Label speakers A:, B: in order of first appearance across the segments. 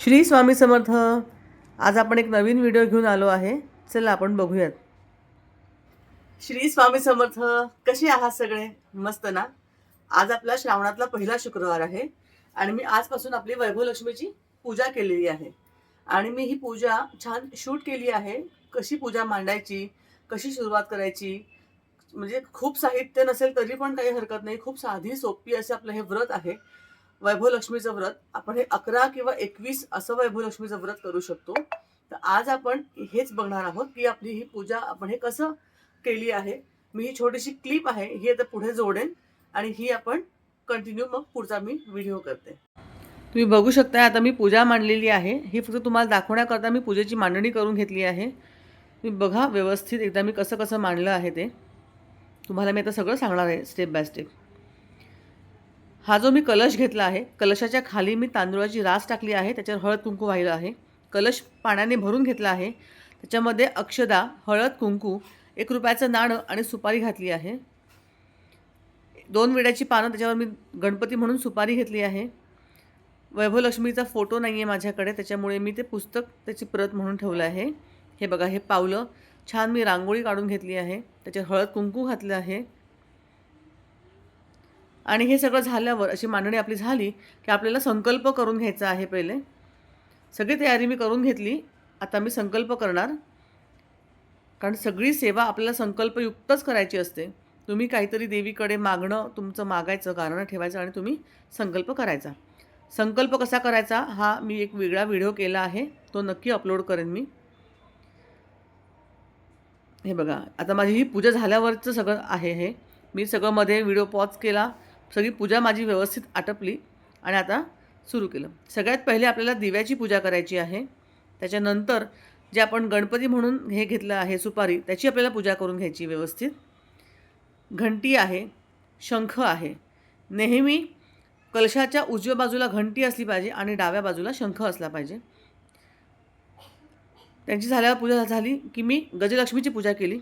A: श्री स्वामी समर्थ आज आपण एक नवीन व्हिडिओ घेऊन आलो आहे. चला आपण बघूयात. श्री स्वामी समर्थ कसे आहात सगळे? मस्त ना? आज आपला श्रावणातला पहिला शुक्रवार आहे आणि मी आजपासून आपली वैभवलक्ष्मीची पूजा केलेली आहे. आणि मी ही पूजा छान शूट केली आहे. कशी पूजा मांडायची? कशी सुरुवात करायची? म्हणजे खूप साहित्य नसेल तरी पण काही हरकत नाही. खूप साधी सोपी असे आपलं हे व्रत आहे. वैभवलक्ष्मीचं व्रत आपण हे अकरा किंवा एकवीस असं वैभवलक्ष्मीचं व्रत करू शकतो. तर आज आपण हेच बघणार आहोत की आपली ही पूजा आपण हे कसं केली आहे. मी ही छोटीशी क्लिप आहे ही आता पुढे जोडेन आणि ही आपण कंटिन्यू मग पुढचा मी व्हिडिओ करते. तुम्ही बघू शकता आता मी पूजा मांडलेली आहे. ही फक्त तुम्हाला दाखवण्याकरता मी पूजेची मांडणी करून घेतली आहे. तुम्ही बघा व्यवस्थित एकदा मी कसं कसं मांडलं आहे ते. तुम्हाला मी आता सगळं सांगणार आहे स्टेप बाय स्टेप हा जो मी कलश घेतला आहे कलशाच्या खाली मी तांदूळाची रास टाकली आहे त्याच्यावर हळद कुंकू वाहिलं आहे. कलश पाण्याने भरून घेतला आहे. त्याच्यामध्ये अक्षदा हळद कुंकू एक रुपयाचं नाणं आणि सुपारी घातली आहे. दोन विड्याची पानं त्याच्यावर मी गणपती म्हणून सुपारी घेतली आहे. वैभवलक्ष्मीचा फोटो नाही आहे माझ्याकडे त्याच्यामुळे मी ते पुस्तक त्याची प्रत म्हणून ठेवलं आहे. हे बघा हे पावलं छान मी रांगोळी काढून घेतली आहे. त्याच्यात हळद कुंकू घातलं आहे. आणि हे सगळं झाल्यावर अशी मांडणी आपली झाली की आपल्याला संकल्प करून घ्यायचा आहे पहिले. सगळी तयारी मी करून घेतली. आता मी संकल्प करणार. कारण सगळी सेवा आपल्याला संकल्पयुक्तच करायची असते. तुम्ही काहीतरी देवीकडे मागणं तुमचं मागायचं कारण ठेवायचं आणि तुम्ही संकल्प करायचा. संकल्प कसा करायचा? हा मी एक वेगळा व्हिडिओ केला आहे. तो नक्की अपलोड करेन मी. हे बघा आता माझी ही पूजा झाल्यावरचं सगळं आहे हे. मी सगळं मध्ये व्हिडिओ पॉज केला. सगळी पूजा माझी व्यवस्थित आटपली आणि आता सुरू केलं. सगळ्यात पहिले आपल्याला दिव्याची पूजा करायची आहे. त्याच्यानंतर जे आपण गणपती म्हणून हे घेतलं आहे सुपारी त्याची आपल्याला पूजा करून घ्यायची व्यवस्थित. घंटी आहे शंख आहे. नेहमी कलशाच्या उजव्या बाजूला घंटी असली पाहिजे आणि डाव्या बाजूला शंख असला पाहिजे. त्यांची झाल्यावर पूजा झाली की मी गजलक्ष्मीची पूजा केली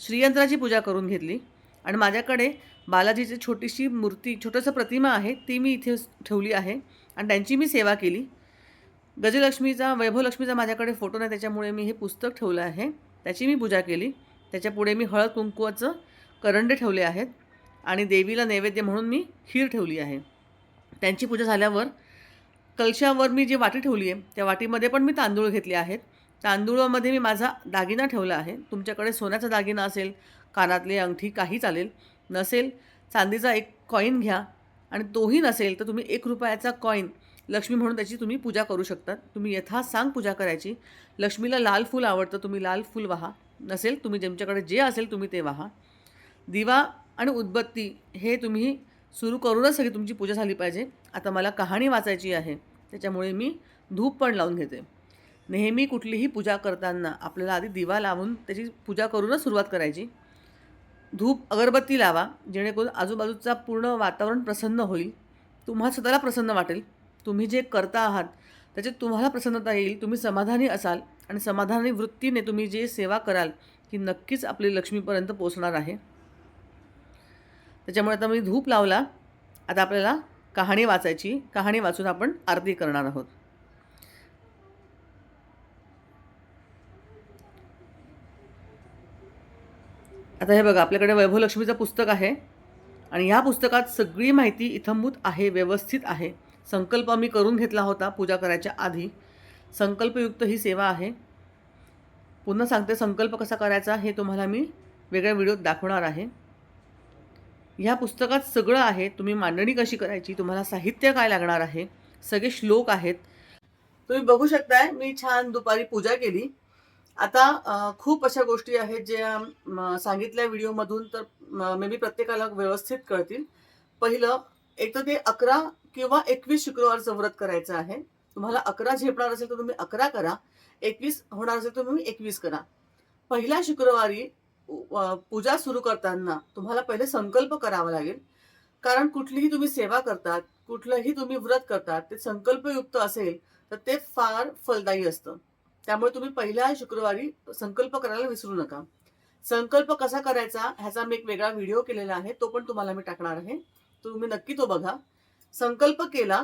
A: श्रीयंत्राची पूजा करून घेतली. आणि माझ्याकडे बालाजीची छोटीशी मूर्ती छोटंसं प्रतिमा आहे ती मी इथे ठेवली आहे आणि त्यांची मी सेवा केली. गजलक्ष्मीचा वैभवलक्ष्मीचा माझ्याकडे फोटो नाही त्याच्यामुळे मी हे पुस्तक ठेवलं आहे. त्याची मी पूजा केली. त्याच्यापुढे मी हळद कुंकवाचं करंडे ठेवले आहेत आणि देवीला नैवेद्य म्हणून मी खीर ठेवली आहे. त्यांची पूजा झाल्यावर कलशावर मी जी वाटी ठेवली आहे त्या वाटीमध्ये पण मी तांदूळ घेतले आहेत. तांदूळामध्ये मी माझा दागिना ठेवला आहे. तुमच्याकडे सोन्याचा दागिना असेल कानातले अंगठी काही चालेल नसेल चांदीचा एक कॉईन घ्या. आणि तोही नसेल तर तुम्ही एक रुपयाचा कॉईन लक्ष्मी म्हणून त्याची तुम्ही पूजा करू शकता तुम्ही यथा सांग पूजा करायची. लक्ष्मीला लाल फूल आवडतं तुम्ही लाल फूल वाहा. नसेल तुम्ही ज्यांच्याकडे जे असेल तुम्ही ते वाहा. दिवा आणि उदबत्ती हे तुम्ही सुरू करूनच सगळी तुमची पूजा झाली पाहिजे. आता मला कहाणी वाचायची आहे. त्याच्यामुळे मी धूप पण लावून घेते. नेहमी कुठलीही पूजा करताना आपल्याला आधी दिवा लावून त्याची पूजा करूनच सुरुवात करायची. धूप अगरबत्ती लावा जेणेकरून आजूबाजूचा पूर्ण वातावरण प्रसन्न होईल. तुम्हा स्वतःला प्रसन्न वाटेल. तुम्ही जे करता आहात त्याच्यात तुम्हाला प्रसन्नता येईल. तुम्ही समाधानी असाल आणि समाधानी वृत्तीने तुम्ही जे सेवा कराल ती नक्कीच आपली लक्ष्मीपर्यंत पोचणार आहे. त्याच्यामुळे आता मी धूप लावला. आता आपल्याला कहाणी वाचायची. कहाणी वाचून आपण आरती करणार आहोत. आता हे बघा आपल्याकडे वैभवलक्ष्मीचं पुस्तक आहे आणि ह्या पुस्तकात सगळी माहिती इथंभूत आहे व्यवस्थित आहे. संकल्प मी करून घेतला होता पूजा करायच्या आधी. संकल्पयुक्त ही सेवा आहे. पुन्हा सांगते संकल्प कसा करायचा हे तुम्हाला मी वेगळ्या व्हिडिओत दाखवणार आहे. ह्या पुस्तकात सगळं आहे. तुम्ही मांडणी कशी करायची तुम्हाला साहित्य काय लागणार आहे सगळे श्लोक आहेत. तुम्ही बघू शकताय मी छान दुपारी पूजा केली. आता खूप अशा गोष्टी आहेत ज्या सांगितल्या व्हिडिओमधून तर मे बी प्रत्येकाला व्यवस्थित कळतील. पहिलं एक तर ते अकरा किंवा एकवीस शुक्रवारचं व्रत करायचं आहे. तुम्हाला अकरा झेपणार असेल तर तुम्ही अकरा करा. एकवीस होणार असेल तर तुम्ही एकवीस करा. पहिल्या शुक्रवारी पूजा सुरू करताना तुम्हाला पहिले संकल्प करावा लागेल. कारण कुठलीही तुम्ही सेवा करतात कुठलंही तुम्ही व्रत करतात ते संकल्पयुक्त असेल तर ते फार फलदायी असतं. त्यामुळे तुम्ही पहिल्या शुक्रवारी संकल्प करायला विसरू नका. संकल्प कसा करायचा ह्याचा मी एक वेगळा व्हिडिओ केलेला आहे तो पण तुम्हाला मी टाकणार आहे. तुम्ही नक्की तो बघा. संकल्प केला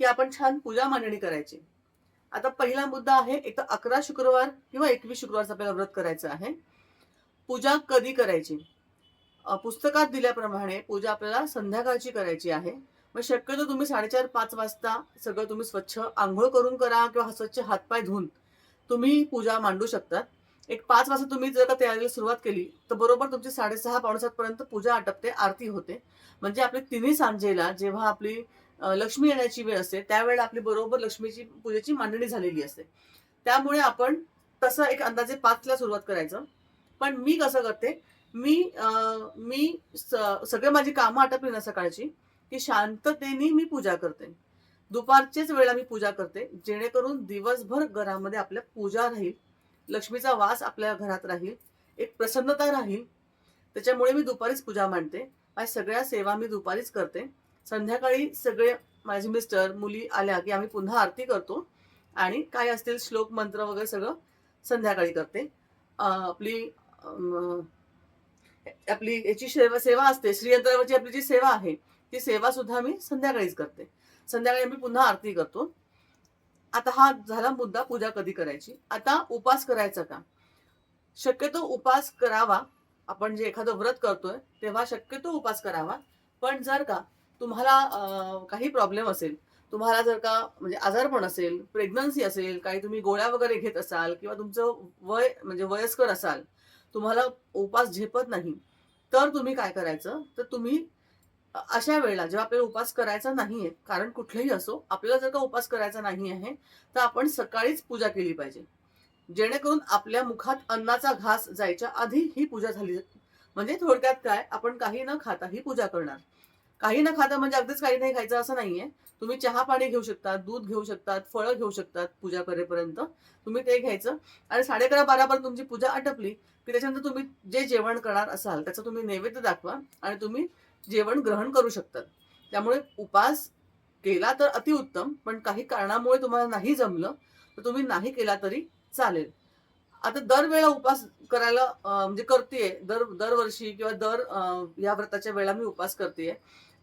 A: की आपण छान पूजा मांडणी करायची. आता पहिला मुद्दा आहे एक तर अकरा शुक्रवार किंवा एकवीस शुक्रवारचं आपल्याला व्रत करायचं आहे. पूजा कधी करायची? पुस्तकात दिल्याप्रमाणे पूजा आपल्याला संध्याकाळची करायची आहे. मग शक्यतो तुम्ही साडेचार पाच वाजता सगळं तुम्ही स्वच्छ आंघोळ करून करा किंवा स्वच्छ हातपाय धुवून तुम्ही पूजा मांडू शकतात. एक पाच वाजता तुम्ही जर का तयारीला सुरुवात केली तर बरोबर तुमची साडेसहा पावणेसात पर्यंत पूजा आटपते आरती होते. म्हणजे आपली तिन्ही सांजेला जेव्हा आपली लक्ष्मी येण्याची वेळ असते त्यावेळेला आपली बरोबर लक्ष्मीची पूजेची मांडणी झालेली असते. त्यामुळे आपण तसं एक अंदाजे पाचला सुरुवात करायचं. पण मी कसं करते मी अ, मी सगळे माझी कामं आटपली ना सकाळची की शांततेने मी पूजा करते. दुपारच्याच वेळेला मी पूजा करते जेणेकरून दिवसभर घरामध्ये आपल्या पूजा राहील लक्ष्मीचा वास आपल्या घरात राहील एक प्रसन्नता राहील. त्याच्यामुळे मी दुपारीच पूजा मांडते. माझ्या सगळ्या सेवा मी दुपारीच करते. संध्याकाळी सगळे माझे मिस्टर मुली आल्या की आम्ही पुन्हा आरती करतो आणि काय असतील श्लोक मंत्र वगैरे सगळं संध्याकाळी करते. आपली अं, आपली याची सेवा सेवा असते. श्रीयंत्रावरची आपली जी सेवा आहे ती सेवा सुद्धा मी संध्याकाळीच करते. संध्याकाळी मी पुन्हा आरती करतो. आता हा झाला मुद्दा पूजा कधी करायची? आता उपास करायचा का? शक्यतो उपास करावा. आपण जे एखादं व्रत करतोय तेव्हा शक्यतो उपास करावा. पण जर का तुम्हाला काही प्रॉब्लेम असेल तुम्हाला जर का म्हणजे आजारपण असेल प्रेग्नन्सी असेल काही तुम्ही गोळ्या वगैरे घेत असाल किंवा तुमचं वय म्हणजे वयस्कर असाल तुम्हाला उपास झेपत नाही तर तुम्ही काय करायचं? तर तुम्ही अशा वेळेला जेव्हा आपल्याला उपास करायचा नाहीये कारण कुठलंही असो आपल्याला जर का उपास करायचा नाही आहे तर आपण सकाळीच पूजा केली पाहिजे. जेणेकरून आपल्या मुखात अन्नाचा घास जायच्या आधी ही पूजा झाली म्हणजे थोडक्यात काय आपण काही न खाता ही पूजा करणार. काही न खाता म्हणजे अगदीच काही नाही खायचं असं नाहीये. तुम्ही चहा पाणी घेऊ शकतात दूध घेऊ शकतात फळं घेऊ शकतात पूजा करेपर्यंत. तुम्ही ते घ्यायचं. आणि साडे अकरा बारापर्यंत तुमची पूजा आटपली की त्याच्यानंतर तुम्ही जे जेवण करणार असाल त्याचं तुम्ही नैवेद्य दाखवा आणि तुम्ही जेवण ग्रहण करू शकतात. त्यामुळे उपास केला तर अतिउत्तम पण काही कारणामुळे तुम्हाला नाही जमलं तर तुम्ही नाही केला तरी चालेल. आता दरवेळा उपास करायला म्हणजे करतेय दर दरवर्षी किंवा दर या व्रताच्या वेळा मी उपास करतेय.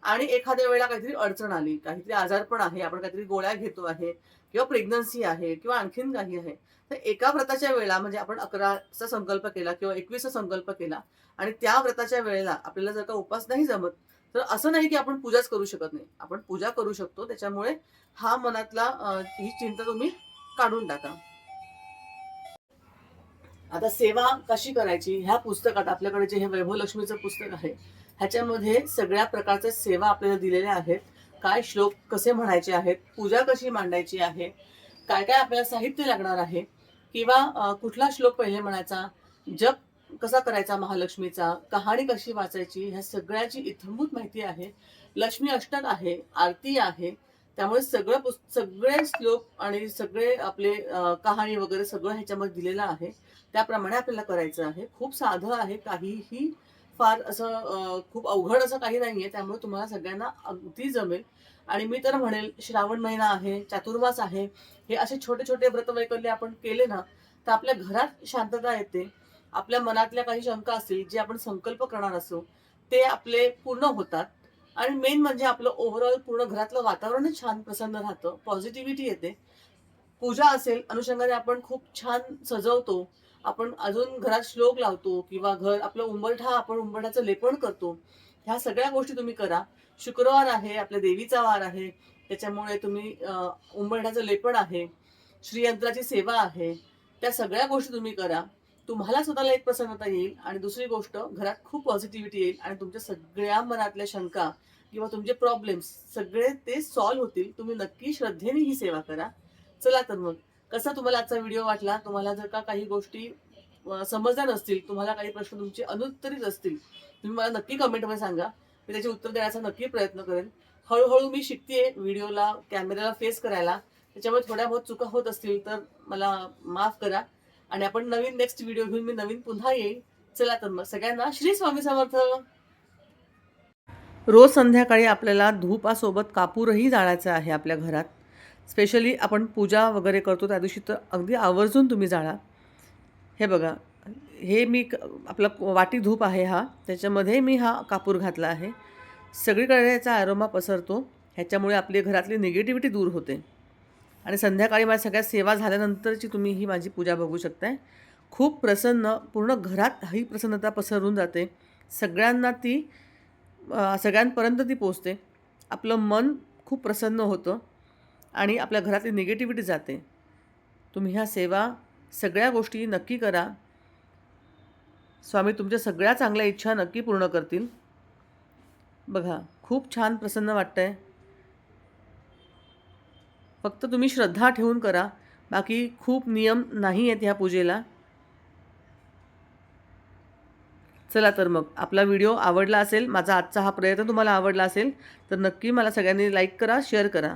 A: आणि एखाद्या वेळेला काहीतरी अडचण आली काहीतरी आजारपण आहे आपण काहीतरी गोळ्या घेतो आहे किंवा प्रेग्नन्सी आहे किंवा आणखीन काही आहे तर एका व्रताच्या वेळेला म्हणजे आपण अकराचा संकल्प केला किंवा एकवीसचा संकल्प केला आणि त्या व्रताच्या वेळेला आपल्याला जर का उपास नाही जमत तर असं नाही की आपण पूजाच करू शकत नाही. आपण पूजा करू शकतो त्याच्यामुळे हा मनातला ही चिंता तुम्ही काढून टाका. आता सेवा कशी करायची? ह्या पुस्तकात आपल्याकडे जे हे वैभव लक्ष्मीचं पुस्तक आहे ह्याच्यामध्ये सगळ्या प्रकारच्या सेवा आपल्याला दिलेल्या आहेत. काय श्लोक कसे म्हणायचे आहेत? पूजा कशी मांडायची आहे? काय काय आपल्याला साहित्य लागणार आहे? किंवा कुठला श्लोक पहिले म्हणायचा? जप कसा करायचा महालक्ष्मीचा? कहाणी कशी वाचायची? ह्या सगळ्याची इथंभूत माहिती आहे. लक्ष्मी अष्टक आहे आरती आहे. त्यामुळे सगळं सगळे श्लोक आणि सगळे आपले कहाणी वगैरे सगळं ह्याच्यामध्ये दिलेलं आहे. त्याप्रमाणे आपल्याला करायचं आहे. खूप साधं आहे. काहीही फार असं खूप अवघड असं काही नाहीये. त्यामुळे तुम्हाला सगळ्यांना अगदी जमेल. आणि मी तर म्हणेल श्रावण महिना आहे चातुर्मास आहे हे असे छोटे छोटे व्रतवैकल्य आपण केले ना तर आपल्या घरात शांतता येते. आपल्या मनातल्या काही शंका असतील जे आपण संकल्प करणार असो ते आपले पूर्ण होतात. आणि मेन म्हणजे आपलं ओव्हरऑल पूर्ण घरातलं वातावरणच छान प्रसन्न राहतं. पॉझिटिव्हिटी येते. पूजा असेल अनुषंगाने आपण खूप छान सजवतो. आपण अजून घरात श्लोक लावतो किंवा घर आपलं उंबरठा आपण उंबरठ्याचं लेपण करतो ह्या सगळ्या गोष्टी तुम्ही करा. शुक्रवार आहे आपल्या देवीचा वार आहे त्याच्यामुळे तुम्ही अं, उंबरठ्याचं आहे श्रीयंत्राची सेवा आहे त्या सगळ्या गोष्टी तुम्ही करा. तुम्हाला स्वतःला एक प्रसन्नता येईल आणि दुसरी गोष्ट घरात खूप पॉझिटिव्हिटी येईल आणि तुमच्या सगळ्या मनातल्या शंका किंवा तुमचे प्रॉब्लेम्स सगळे ते सॉल्व्ह होतील. तुम्ही नक्की श्रद्धेने ही सेवा करा. चला तर मग. कसा तुम्हाला आजचा व्हिडिओ वाटला? तुम्हाला जर का काही गोष्टी समजल्या नसतील तुम्हाला काही प्रश्न तुमचे अनुत्तरित असतील तुम्ही मला नक्की कमेंटमध्ये सांगा. मी त्याचे उत्तर देण्याचा नक्की प्रयत्न करेन. हळूहळू मी शिकते व्हिडिओला कॅमेऱ्याला फेस करायला. त्याच्यामुळे थोड्या बहुत चुका होत असतील तर मला माफ करा. आणि आपण नवीन नेक्स्ट व्हिडिओ घेऊन मी नवीन पुन्हा येईल चला तर मग सगळ्यांना श्री स्वामी समर्थ. रोज संध्याकाळी आपल्याला धूपासोबत कापूरही जाळायचा आहे आपल्या घरात. स्पेशली आपण पूजा वगैरे करतो त्या दिवशी तर अगदी आवर्जून तुम्ही जाळा हे बघा हे मी क- आपला वाटी धूप आहे हा त्याच्यामध्ये मी हा कापूर घातला आहे. सगळीकडे याचा ॲरोमा पसरतो ह्याच्यामुळे आपली घरातली निगेटिव्हिटी दूर होते. आणि संध्याकाळी माझ्या सगळ्या सेवा झाल्यानंतरची तुम्ही ही माझी पूजा बघू शकताय. खूप प्रसन्न पूर्ण घरात ही प्रसन्नता पसरून जाते. सगळ्यांना ती सगळ्यांपर्यंत ती पोचते आपलं मन खूप प्रसन्न होतं. आणि आपल्या घरातली निगेटिव्हिटी जाते. तुम्ही ह्या सेवा सगळ्या गोष्टी नक्की करा. स्वामी तुमच्या सगळ्या चांगल्या इच्छा नक्की पूर्ण करतील. बघा खूप छान प्रसन्न वाटतं आहे फक्त तुम्ही श्रद्धा ठेवून करा. बाकी खूप नियम नाही आहेत ह्या पूजेला. चला तर मग आपला व्हिडिओ आवडला असेल माझा आजचा हा प्रयत्न तुम्हाला आवडला असेल तर नक्की मला सगळ्यांनी लाईक करा शेअर करा.